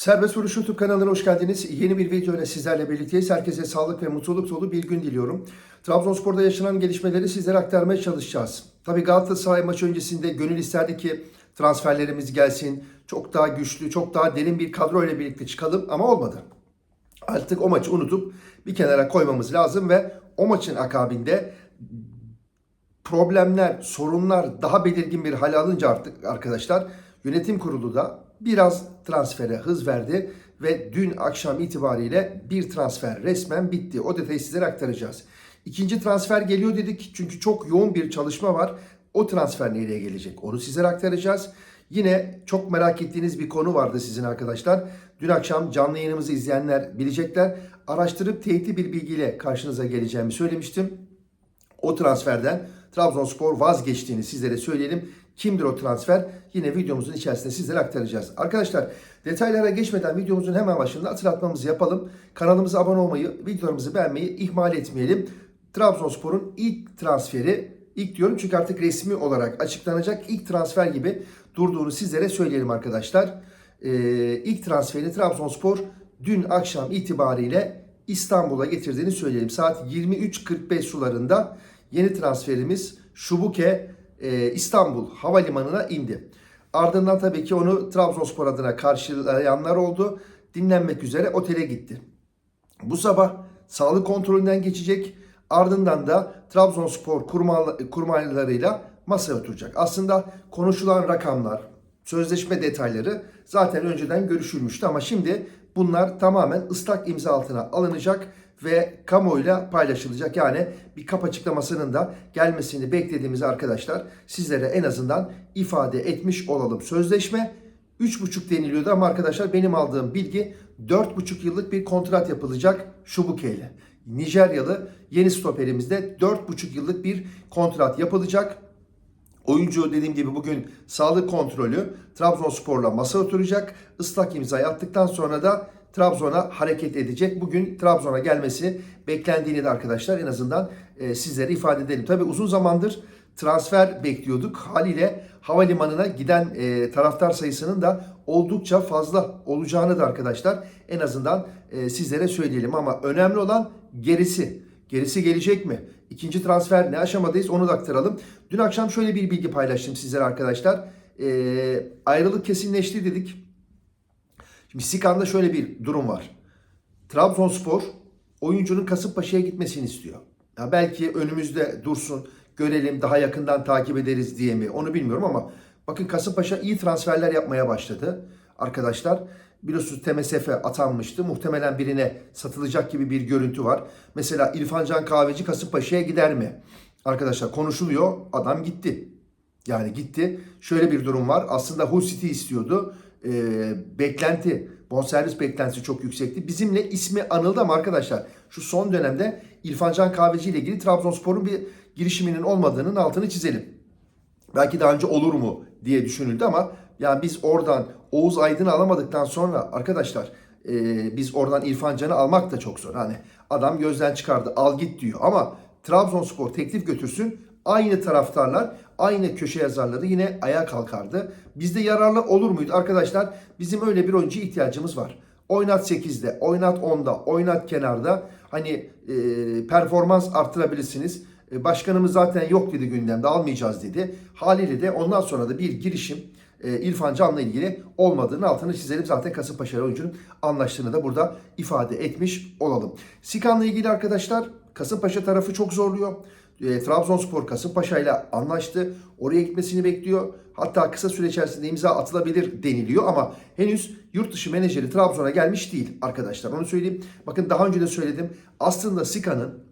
Serbest Vuruş YouTube kanalına hoş geldiniz. Yeni bir video ile sizlerle birlikteyiz. Herkese sağlık ve mutluluk dolu bir gün diliyorum. Trabzonspor'da yaşanan gelişmeleri sizlere aktarmaya çalışacağız. Tabii Galatasaray maçı öncesinde gönül isterdi ki transferlerimiz gelsin. Çok daha güçlü, çok daha derin bir kadro ile birlikte çıkalım ama olmadı. Artık o maçı unutup bir kenara koymamız lazım ve o maçın akabinde problemler, sorunlar daha belirgin bir hale alınca artık arkadaşlar yönetim kurulu da biraz transfere hız verdi ve dün akşam itibariyle bir transfer resmen bitti. O detayı sizlere aktaracağız. İkinci transfer geliyor dedik çünkü çok yoğun bir çalışma var. O transfer nereye gelecek onu sizlere aktaracağız. Yine çok merak ettiğiniz bir konu vardı sizin arkadaşlar. Dün akşam canlı yayınımızı izleyenler bilecekler. Araştırıp teyitli bir bilgiyle karşınıza geleceğimi söylemiştim. O transferden Trabzonspor vazgeçtiğini sizlere söyleyelim. Kimdir o transfer? Yine videomuzun içerisinde sizlere aktaracağız. Arkadaşlar detaylara geçmeden videomuzun hemen başında hatırlatmamızı yapalım. Kanalımıza abone olmayı, videolarımızı beğenmeyi ihmal etmeyelim. Trabzonspor'un ilk transferi, ilk diyorum çünkü artık resmi olarak açıklanacak ilk transfer gibi durduğunu sizlere söyleyelim arkadaşlar. Ee, ilk transferini Trabzonspor dün akşam itibariyle İstanbul'a getirdiğini söyleyelim. Saat 23.45 sularında yeni transferimiz Şubuke e, İstanbul Havalimanı'na indi. Ardından tabii ki onu Trabzonspor adına karşılayanlar oldu. Dinlenmek üzere otele gitti. Bu sabah sağlık kontrolünden geçecek. Ardından da Trabzonspor kurma- kurmaylarıyla masaya oturacak. Aslında konuşulan rakamlar, sözleşme detayları zaten önceden görüşülmüştü ama şimdi bunlar tamamen ıslak imza altına alınacak ve kamuoyuyla paylaşılacak. Yani bir kap açıklamasının da gelmesini beklediğimiz arkadaşlar sizlere en azından ifade etmiş olalım. Sözleşme 3,5 deniliyordu ama arkadaşlar benim aldığım bilgi 4,5 yıllık bir kontrat yapılacak Şubuke ile. Nijeryalı yeni stoperimizde 4,5 yıllık bir kontrat yapılacak. Oyuncu dediğim gibi bugün sağlık kontrolü Trabzonspor'la masa oturacak. Islak imzayı attıktan sonra da Trabzon'a hareket edecek. Bugün Trabzon'a gelmesi beklendiğini de arkadaşlar en azından e, sizlere ifade edelim. Tabii uzun zamandır transfer bekliyorduk. Haliyle havalimanına giden e, taraftar sayısının da oldukça fazla olacağını da arkadaşlar en azından e, sizlere söyleyelim. Ama önemli olan gerisi. Gerisi gelecek mi? İkinci transfer ne aşamadayız onu da aktaralım. Dün akşam şöyle bir bilgi paylaştım sizlere arkadaşlar. Ee, ayrılık kesinleşti dedik. Şimdi Sikan'da şöyle bir durum var. Trabzonspor oyuncunun Kasımpaşa'ya gitmesini istiyor. Ya belki önümüzde dursun, görelim, daha yakından takip ederiz diye mi onu bilmiyorum ama bakın Kasımpaşa iyi transferler yapmaya başladı arkadaşlar. Biliyorsunuz TMSF'e atanmıştı. Muhtemelen birine satılacak gibi bir görüntü var. Mesela İrfan Can Kahveci Kasımpaşa'ya gider mi? Arkadaşlar konuşuluyor. Adam gitti. Yani gitti. Şöyle bir durum var. Aslında Hull City istiyordu. Ee, beklenti, bonservis beklentisi çok yüksekti. Bizimle ismi anıldı ama arkadaşlar şu son dönemde İrfan Can Kahveci ile ilgili Trabzonspor'un bir girişiminin olmadığının altını çizelim. Belki daha önce olur mu diye düşünüldü ama yani biz oradan Oğuz Aydın'ı alamadıktan sonra arkadaşlar e, biz oradan İrfan Can'ı almak da çok zor. Hani adam gözden çıkardı al git diyor ama Trabzonspor teklif götürsün aynı taraftarlar aynı köşe yazarları yine ayağa kalkardı. Bizde yararlı olur muydu arkadaşlar? Bizim öyle bir oyuncu ihtiyacımız var. Oynat 8'de, oynat 10'da, oynat kenarda. Hani e, performans arttırabilirsiniz. E, Başkanımız zaten yok dedi gündemde almayacağız dedi. Haliyle de ondan sonra da bir girişim e, İrfan Can'la ilgili olmadığını altını çizelim. Zaten Kasımpaşa oyuncunun anlaştığını da burada ifade etmiş olalım. Sikan'la ilgili arkadaşlar Kasımpaşa tarafı çok zorluyor. E, Trabzonspor Kasımpaşa ile anlaştı. Oraya gitmesini bekliyor. Hatta kısa süre içerisinde imza atılabilir deniliyor ama henüz yurt dışı menajeri Trabzon'a gelmiş değil arkadaşlar. Onu söyleyeyim. Bakın daha önce de söyledim. Aslında Sika'nın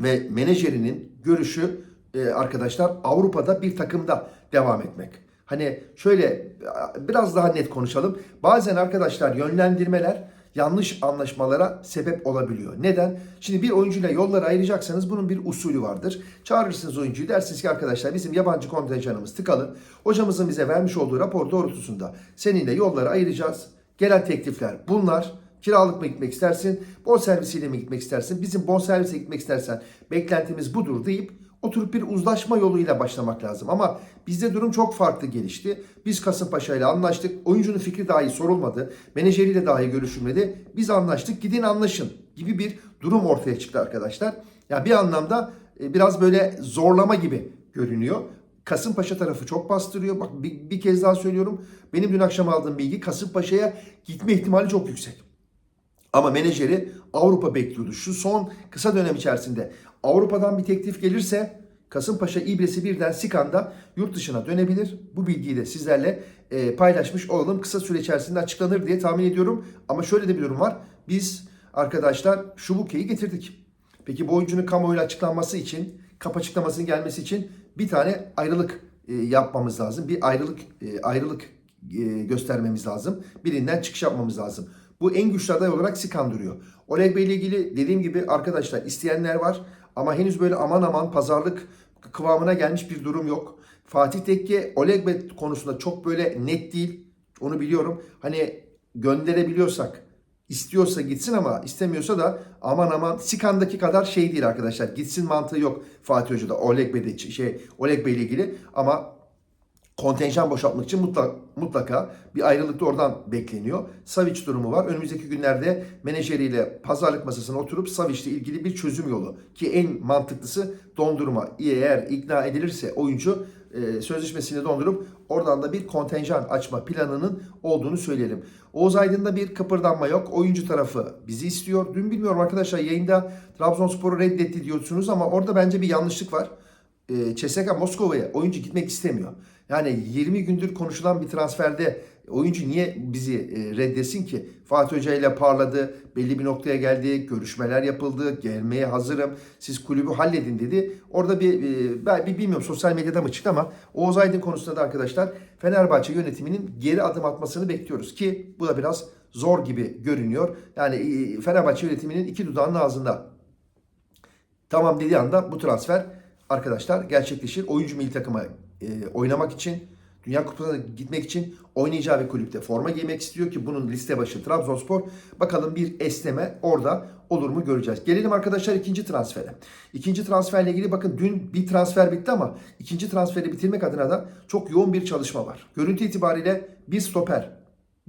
ve menajerinin görüşü e, arkadaşlar Avrupa'da bir takımda devam etmek. Hani şöyle e, biraz daha net konuşalım. Bazen arkadaşlar yönlendirmeler yanlış anlaşmalara sebep olabiliyor. Neden? Şimdi bir oyuncuyla yolları ayıracaksanız bunun bir usulü vardır. Çağırırsınız oyuncuyu dersiniz ki arkadaşlar bizim yabancı kontenjanımız tıkalı. Hocamızın bize vermiş olduğu rapor doğrultusunda seninle yolları ayıracağız. Gelen teklifler bunlar. Kiralık mı gitmek istersin? Bon servisiyle mi gitmek istersin? Bizim bon servise gitmek istersen beklentimiz budur deyip oturup bir uzlaşma yoluyla başlamak lazım. Ama bizde durum çok farklı gelişti. Biz Kasımpaşa ile anlaştık. Oyuncunun fikri dahi sorulmadı. Menajeriyle dahi görüşülmedi. Biz anlaştık. Gidin anlaşın gibi bir durum ortaya çıktı arkadaşlar. Ya bir anlamda e, biraz böyle zorlama gibi görünüyor. Kasımpaşa tarafı çok bastırıyor. Bak bir, bir kez daha söylüyorum. Benim dün akşam aldığım bilgi Kasımpaşa'ya gitme ihtimali çok yüksek. Ama menajeri Avrupa bekliyordu. Şu son kısa dönem içerisinde Avrupa'dan bir teklif gelirse Kasımpaşa İbresi birden Sikan'da yurt dışına dönebilir. Bu bilgiyi de sizlerle e, paylaşmış olalım. Kısa süre içerisinde açıklanır diye tahmin ediyorum. Ama şöyle de bir durum var. Biz arkadaşlar Şubuke'yi getirdik. Peki bu oyuncunun kamuoyuyla açıklanması için, kap açıklamasının gelmesi için bir tane ayrılık e, yapmamız lazım. Bir ayrılık e, ayrılık e, göstermemiz lazım. Birinden çıkış yapmamız lazım. Bu en güçlü aday olarak Sikan duruyor. Oleg Bey ile ilgili dediğim gibi arkadaşlar isteyenler var ama henüz böyle aman aman pazarlık kıvamına gelmiş bir durum yok. Fatih Tekke Oleg Bey konusunda çok böyle net değil. Onu biliyorum. Hani gönderebiliyorsak istiyorsa gitsin ama istemiyorsa da aman aman Sikan'daki kadar şey değil arkadaşlar. Gitsin mantığı yok Fatih Hoca'da Oleg Bey'de şey Oleg Bey ile ilgili ama kontenjan boşaltmak için mutlaka, mutlaka bir ayrılık da oradan bekleniyor. Savic durumu var. Önümüzdeki günlerde menajeriyle pazarlık masasına oturup Savic'le ilgili bir çözüm yolu ki en mantıklısı dondurma. Eğer ikna edilirse oyuncu e, sözleşmesini dondurup oradan da bir kontenjan açma planının olduğunu söyleyelim. Oğuz Aydın'da bir kıpırdanma yok. Oyuncu tarafı bizi istiyor. Dün bilmiyorum arkadaşlar yayında Trabzonspor'u reddetti diyorsunuz ama orada bence bir yanlışlık var. E, Moskova'ya oyuncu gitmek istemiyor. Yani 20 gündür konuşulan bir transferde oyuncu niye bizi e, reddetsin ki? Fatih Hoca ile parladı, belli bir noktaya geldi, görüşmeler yapıldı, gelmeye hazırım, siz kulübü halledin dedi. Orada bir, e, ben bir bilmiyorum sosyal medyada mı çıktı ama Oğuz Aydın konusunda da arkadaşlar Fenerbahçe yönetiminin geri adım atmasını bekliyoruz ki bu da biraz zor gibi görünüyor. Yani e, Fenerbahçe yönetiminin iki dudağının ağzında tamam dediği anda bu transfer arkadaşlar gerçekleşir. Oyuncu milli takıma e, oynamak için, Dünya Kupası'na gitmek için oynayacağı bir kulüpte forma giymek istiyor ki bunun liste başı Trabzonspor. Bakalım bir esneme orada olur mu göreceğiz. Gelelim arkadaşlar ikinci transfere. İkinci transferle ilgili bakın dün bir transfer bitti ama ikinci transferi bitirmek adına da çok yoğun bir çalışma var. Görüntü itibariyle bir stoper,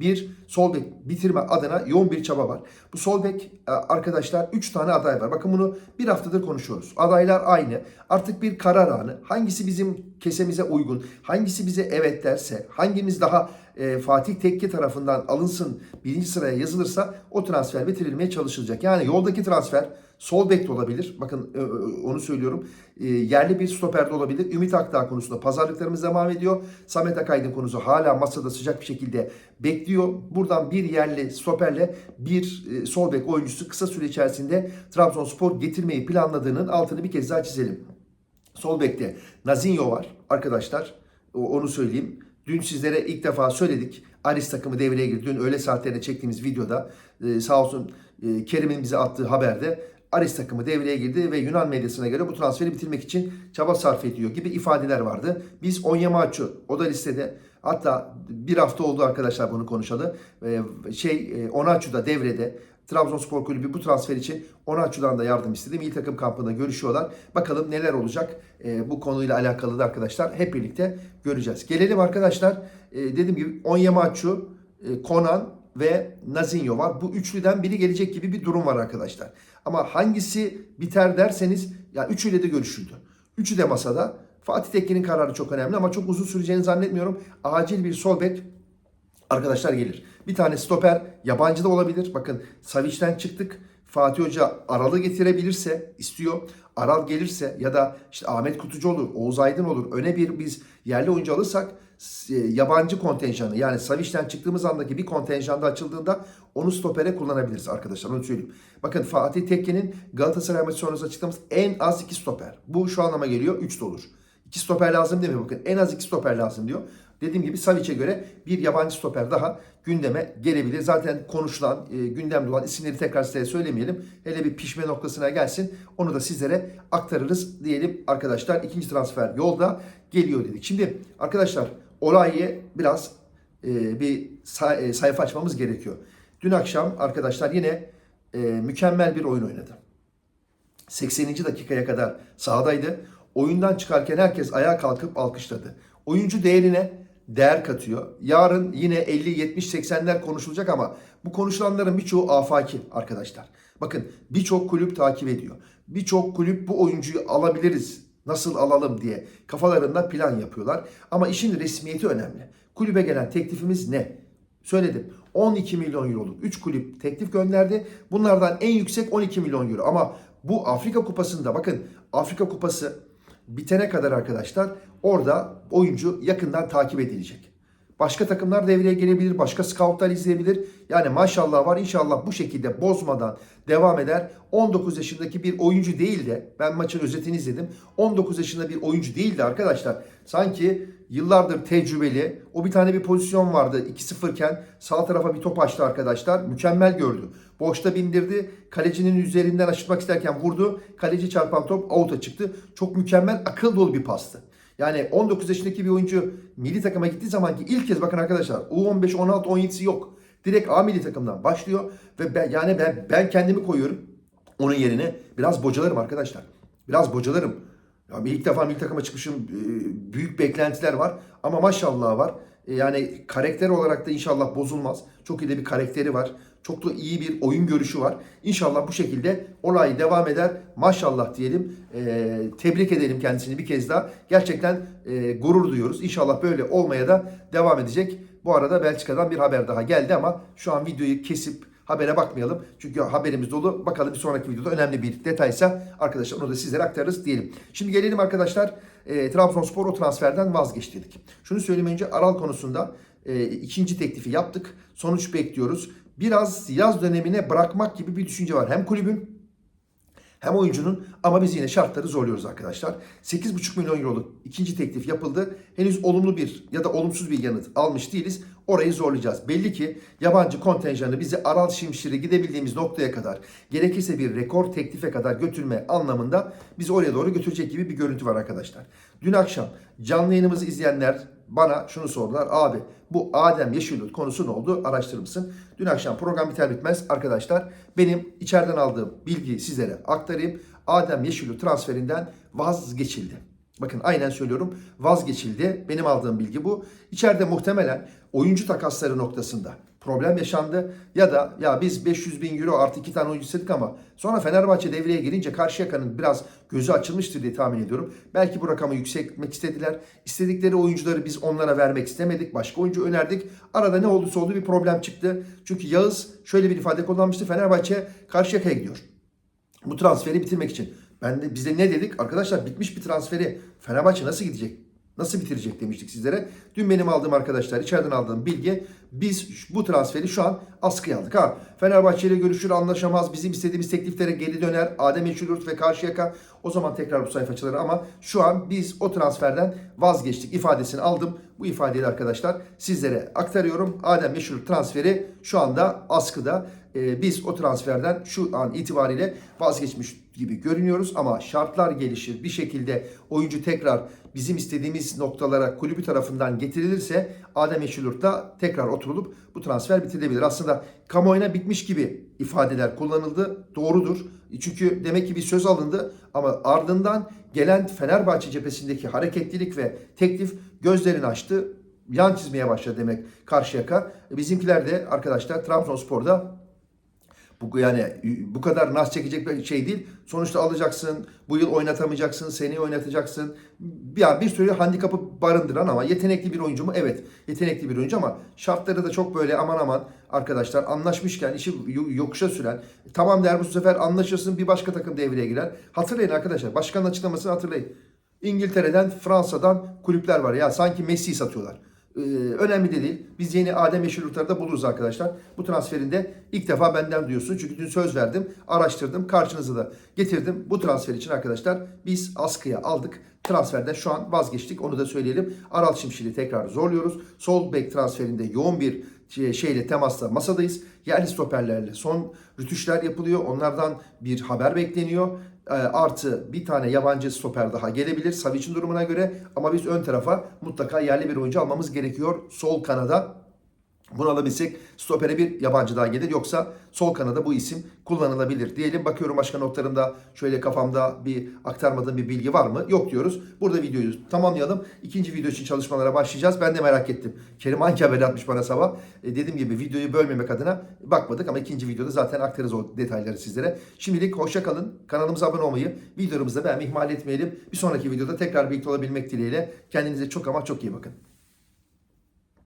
bir sol bek bitirme adına yoğun bir çaba var. Bu sol bek e, arkadaşlar 3 tane aday var. Bakın bunu bir haftadır konuşuyoruz. Adaylar aynı. Artık bir karar anı. Hangisi bizim kesemize uygun, hangisi bize evet derse, hangimiz daha e, Fatih Tekke tarafından alınsın birinci sıraya yazılırsa o transfer bitirilmeye çalışılacak. Yani yoldaki transfer sol bek de olabilir. Bakın e, e, onu söylüyorum. E, yerli bir stoper de olabilir. Ümit Akdağ konusunda pazarlıklarımız devam ediyor. Samet Akaydın konusu hala masada sıcak bir şekilde bekliyor. Buradan bir yerli stoperle bir e, sol bek oyuncusu kısa süre içerisinde Trabzonspor getirmeyi planladığının altını bir kez daha çizelim. Sol bekte Nazinho var arkadaşlar. Onu söyleyeyim. Dün sizlere ilk defa söyledik. Aris takımı devreye girdi. Dün öğle saatlerinde çektiğimiz videoda sağ olsun Kerim'in bize attığı haberde Aris takımı devreye girdi ve Yunan medyasına göre bu transferi bitirmek için çaba sarf ediyor gibi ifadeler vardı. Biz Onyemaçu o da listede hatta bir hafta oldu arkadaşlar bunu konuşalı. E, şey Onaçu da devrede. Trabzonspor Kulübü bu transfer için Onaçu'dan da yardım istedi. Milli takım kampında görüşüyorlar. Bakalım neler olacak e, bu konuyla alakalı da arkadaşlar hep birlikte göreceğiz. Gelelim arkadaşlar e, dediğim gibi Onyemaçu, e, Konan ve Nazinho var. Bu üçlüden biri gelecek gibi bir durum var arkadaşlar. Ama hangisi biter derseniz ya üçüyle de görüşüldü. Üçü de masada. Fatih Tekke'nin kararı çok önemli ama çok uzun süreceğini zannetmiyorum. Acil bir sol bek arkadaşlar gelir. Bir tane stoper yabancı da olabilir. Bakın Savic'den çıktık. Fatih Hoca Aral'ı getirebilirse istiyor. Aral gelirse ya da işte Ahmet Kutucu olur, Oğuz Aydın olur. Öne bir biz yerli oyuncu alırsak e, yabancı kontenjanı yani Savic'den çıktığımız andaki bir kontenjanda açıldığında onu stopere kullanabiliriz arkadaşlar onu söyleyeyim. Bakın Fatih Tekke'nin Galatasaray maçı sonrası açıklaması en az iki stoper. Bu şu anlama geliyor 3 de olur. İki stoper lazım demiyor bakın en az iki stoper lazım diyor. Dediğim gibi Savic'e göre bir yabancı stoper daha gündeme gelebilir. Zaten konuşulan, e, gündemde olan isimleri tekrar size söylemeyelim. Hele bir pişme noktasına gelsin. Onu da sizlere aktarırız diyelim arkadaşlar. İkinci transfer yolda geliyor dedik. Şimdi arkadaşlar olayı biraz e, bir say- e, sayfa açmamız gerekiyor. Dün akşam arkadaşlar yine e, mükemmel bir oyun oynadı. 80. dakikaya kadar sahadaydı. Oyundan çıkarken herkes ayağa kalkıp alkışladı. Oyuncu değerine değer katıyor. Yarın yine 50, 70, 80'ler konuşulacak ama bu konuşulanların birçoğu afaki arkadaşlar. Bakın birçok kulüp takip ediyor. Birçok kulüp bu oyuncuyu alabiliriz, nasıl alalım diye kafalarında plan yapıyorlar. Ama işin resmiyeti önemli. Kulübe gelen teklifimiz ne? Söyledim. 12 milyon euroluk 3 kulüp teklif gönderdi. Bunlardan en yüksek 12 milyon euro. Ama bu Afrika Kupası'nda bakın Afrika Kupası bitene kadar arkadaşlar orada oyuncu yakından takip edilecek. Başka takımlar devreye gelebilir, başka scoutlar izleyebilir. Yani maşallah var inşallah bu şekilde bozmadan devam eder. 19 yaşındaki bir oyuncu değil de ben maçın özetini izledim. 19 yaşında bir oyuncu değil de arkadaşlar sanki yıllardır tecrübeli. O bir tane bir pozisyon vardı 2-0 iken sağ tarafa bir top açtı arkadaşlar. Mükemmel gördü. Boşta bindirdi. Kalecinin üzerinden aşıtmak isterken vurdu. Kaleci çarpan top out'a çıktı. Çok mükemmel akıl dolu bir pastı. Yani 19 yaşındaki bir oyuncu milli takıma gittiği zaman ki ilk kez bakın arkadaşlar U15, 16, 17'si yok. Direkt A milli takımdan başlıyor ve ben, yani ben, ben kendimi koyuyorum onun yerine. Biraz bocalarım arkadaşlar. Biraz bocalarım. Ya ilk defa milli takıma çıkmışım. e, Büyük beklentiler var ama maşallah var. E, Yani karakter olarak da inşallah bozulmaz. Çok iyi de bir karakteri var. Çok da iyi bir oyun görüşü var. İnşallah bu şekilde olay devam eder. Maşallah diyelim. E, tebrik edelim kendisini bir kez daha. Gerçekten e, gurur duyuyoruz. İnşallah böyle olmaya da devam edecek. Bu arada Belçika'dan bir haber daha geldi ama şu an videoyu kesip habere bakmayalım. Çünkü haberimiz dolu. Bakalım bir sonraki videoda önemli bir detaysa arkadaşlar onu da sizlere aktarırız diyelim. Şimdi gelelim arkadaşlar e, Trabzonspor o transferden vazgeçti dedik. Şunu söyleyeyim önce Aral konusunda e, ikinci teklifi yaptık. Sonuç bekliyoruz. Biraz yaz dönemine bırakmak gibi bir düşünce var. Hem kulübün hem oyuncunun ama biz yine şartları zorluyoruz arkadaşlar. 8,5 milyon euroluk ikinci teklif yapıldı. Henüz olumlu bir ya da olumsuz bir yanıt almış değiliz. Orayı zorlayacağız. Belli ki yabancı kontenjanı bizi Aral Şimşir'i gidebildiğimiz noktaya kadar gerekirse bir rekor teklife kadar götürme anlamında bizi oraya doğru götürecek gibi bir görüntü var arkadaşlar. Dün akşam canlı yayınımızı izleyenler bana şunu sordular. Abi bu Adem Yeşilyurt konusu ne oldu? Araştırır mısın? Dün akşam program biter bitmez arkadaşlar benim içeriden aldığım bilgiyi sizlere aktarayım. Adem Yeşilyurt transferinden vazgeçildi. Bakın aynen söylüyorum vazgeçildi. Benim aldığım bilgi bu. İçeride muhtemelen oyuncu takasları noktasında problem yaşandı. Ya da ya biz 500 bin euro artı iki tane oyuncu istedik ama sonra Fenerbahçe devreye girince Karşıyaka'nın biraz gözü açılmıştır diye tahmin ediyorum. Belki bu rakamı yükseltmek istediler. İstedikleri oyuncuları biz onlara vermek istemedik. Başka oyuncu önerdik. Arada ne olduysa oldu bir problem çıktı. Çünkü Yağız şöyle bir ifade kullanmıştı. Fenerbahçe Karşıyaka'ya gidiyor. Bu transferi bitirmek için. Ben de bize ne dedik? Arkadaşlar bitmiş bir transferi Fenerbahçe nasıl gidecek? Nasıl bitirecek demiştik sizlere. Dün benim aldığım arkadaşlar içeriden aldığım bilgi biz bu transferi şu an askıya aldık. Ha Fenerbahçe ile görüşür anlaşamaz bizim istediğimiz tekliflere geri döner. Adem Eşülürt ve Karşıyaka o zaman tekrar bu sayfa açılır ama şu an biz o transferden vazgeçtik ifadesini aldım. Bu ifadeyi de arkadaşlar sizlere aktarıyorum. Adem Eşülürt transferi şu anda askıda. Ee, biz o transferden şu an itibariyle vazgeçmiş gibi görünüyoruz ama şartlar gelişir bir şekilde oyuncu tekrar bizim istediğimiz noktalara kulübü tarafından getirilirse Adem Eşilurt'ta tekrar oturulup bu transfer bitirilebilir. Aslında kamuoyuna bitmiş gibi ifadeler kullanıldı. Doğrudur. Çünkü demek ki bir söz alındı ama ardından gelen Fenerbahçe cephesindeki hareketlilik ve teklif gözlerini açtı. Yan çizmeye başladı demek Karşıyaka. Bizimkiler de arkadaşlar Trabzonspor'da bu yani bu kadar nas çekecek bir şey değil. Sonuçta alacaksın, bu yıl oynatamayacaksın, seni oynatacaksın. Bir, bir sürü handikapı barındıran ama yetenekli bir oyuncu mu? Evet, yetenekli bir oyuncu ama şartları da çok böyle aman aman arkadaşlar anlaşmışken işi yokuşa süren. Tamam der bu sefer anlaşırsın bir başka takım devreye girer. Hatırlayın arkadaşlar, başkanın açıklamasını hatırlayın. İngiltere'den, Fransa'dan kulüpler var. Ya sanki Messi'yi satıyorlar. Ee, önemli de değil. Biz yeni Adem Yeşilurtları da buluruz arkadaşlar. Bu transferinde ilk defa benden duyuyorsun. Çünkü dün söz verdim, araştırdım, karşınıza da getirdim. Bu transfer için arkadaşlar biz askıya aldık. Transferden şu an vazgeçtik. Onu da söyleyelim. Aral Şimşir'i tekrar zorluyoruz. Sol bek transferinde yoğun bir şey- şeyle temasla masadayız. Yerli stoperlerle son rütuşlar yapılıyor. Onlardan bir haber bekleniyor. E, artı bir tane yabancı stoper daha gelebilir Savic'in durumuna göre ama biz ön tarafa mutlaka yerli bir oyuncu almamız gerekiyor sol kanada. Bunu alabilsek stopere bir yabancı daha gelir. Yoksa sol kanada bu isim kullanılabilir diyelim. Bakıyorum başka notlarımda şöyle kafamda bir aktarmadığım bir bilgi var mı? Yok diyoruz. Burada videoyu tamamlayalım. İkinci video için çalışmalara başlayacağız. Ben de merak ettim. Kerim hangi haberi atmış bana sabah? E, dediğim gibi videoyu bölmemek adına bakmadık ama ikinci videoda zaten aktarırız o detayları sizlere. Şimdilik hoşça kalın. Kanalımıza abone olmayı, videolarımızı beğenmeyi ihmal etmeyelim. Bir sonraki videoda tekrar birlikte olabilmek dileğiyle. Kendinize çok ama çok iyi bakın.